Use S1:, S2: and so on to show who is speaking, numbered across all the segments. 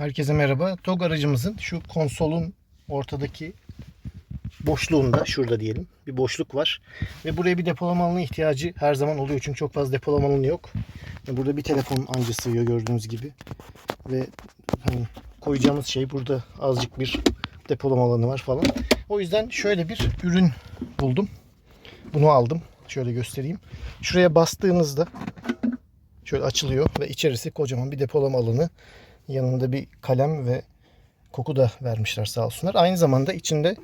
S1: Herkese merhaba. TOG aracımızın şu konsolun ortadaki boşluğunda, şurada diyelim bir boşluk var. Ve buraya bir depolama alanı ihtiyacı her zaman oluyor. Çünkü çok fazla depolama alanı yok. Burada bir telefon anca sığıyor gördüğünüz gibi. Ve hani koyacağımız şey burada azıcık bir depolama alanı var falan. O yüzden şöyle bir ürün buldum. Bunu aldım. Şöyle göstereyim. Şuraya bastığınızda şöyle açılıyor ve içerisi kocaman bir depolama alanı. Yanında bir kalem ve koku da vermişler sağ olsunlar. Aynı zamanda içinde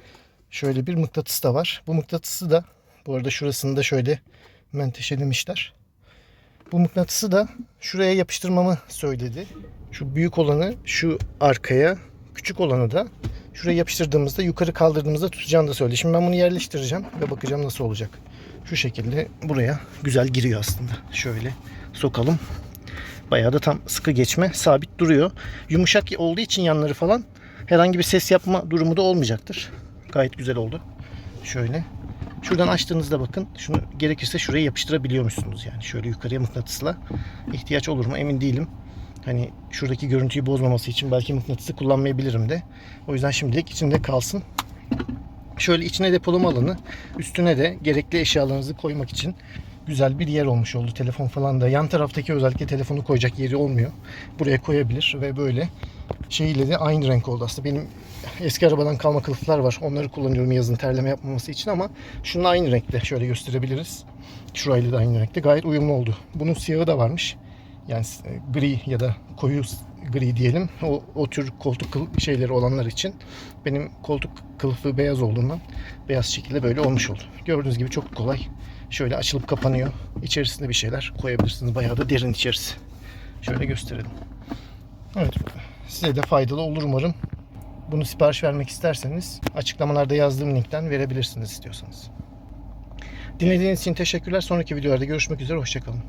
S1: şöyle bir mıknatıs da var. Bu mıknatısı da bu arada şurasında şöyle menteşelemişler. Bu mıknatısı da şuraya yapıştırmamı söyledi. Şu büyük olanı şu arkaya, küçük olanı da şuraya yapıştırdığımızda yukarı kaldırdığımızda tutacağını da söyledi. Şimdi ben bunu yerleştireceğim ve bakacağım nasıl olacak. Şu şekilde buraya güzel giriyor aslında. Şöyle sokalım. Bayağı da tam sıkı geçme sabit duruyor. Yumuşak olduğu için yanları falan herhangi bir ses yapma durumu da olmayacaktır. Gayet güzel oldu. Şöyle. Şuradan açtığınızda bakın şunu gerekirse şuraya yapıştırabiliyormuşsunuz yani. Şöyle yukarıya mıknatısla. ihtiyaç olur mu emin değilim. Hani şuradaki görüntüyü bozmaması için belki mıknatısı kullanmayabilirim de. O yüzden şimdilik içinde kalsın. Şöyle içine depolama alanı, üstüne de gerekli eşyalarınızı koymak için güzel bir yer olmuş oldu. Telefon falan da yan taraftaki özellikle telefonu koyacak yeri olmuyor. Buraya koyabilir ve böyle şeyiyle de aynı renk oldu aslında. Benim eski arabadan kalma kılıflar var. Onları kullanıyorum yazın terleme yapmaması için ama şununla aynı renkte şöyle gösterebiliriz. Şurayla da aynı renkte. Gayet uyumlu oldu. Bunun siyahı da varmış. Yani e, gri ya da koyu gri diyelim. O, o tür koltuk kıl- şeyleri olanlar için. Benim koltuk kılıfı beyaz olduğundan beyaz şekilde böyle olmuş oldu. Gördüğünüz gibi çok kolay. Şöyle açılıp kapanıyor. İçerisinde bir şeyler koyabilirsiniz. Bayağı da derin içerisi. Şöyle gösterelim. Evet. Size de faydalı olur umarım. Bunu sipariş vermek isterseniz açıklamalarda yazdığım linkten verebilirsiniz istiyorsanız. Dinlediğiniz için teşekkürler. Sonraki videolarda görüşmek üzere. Hoşçakalın.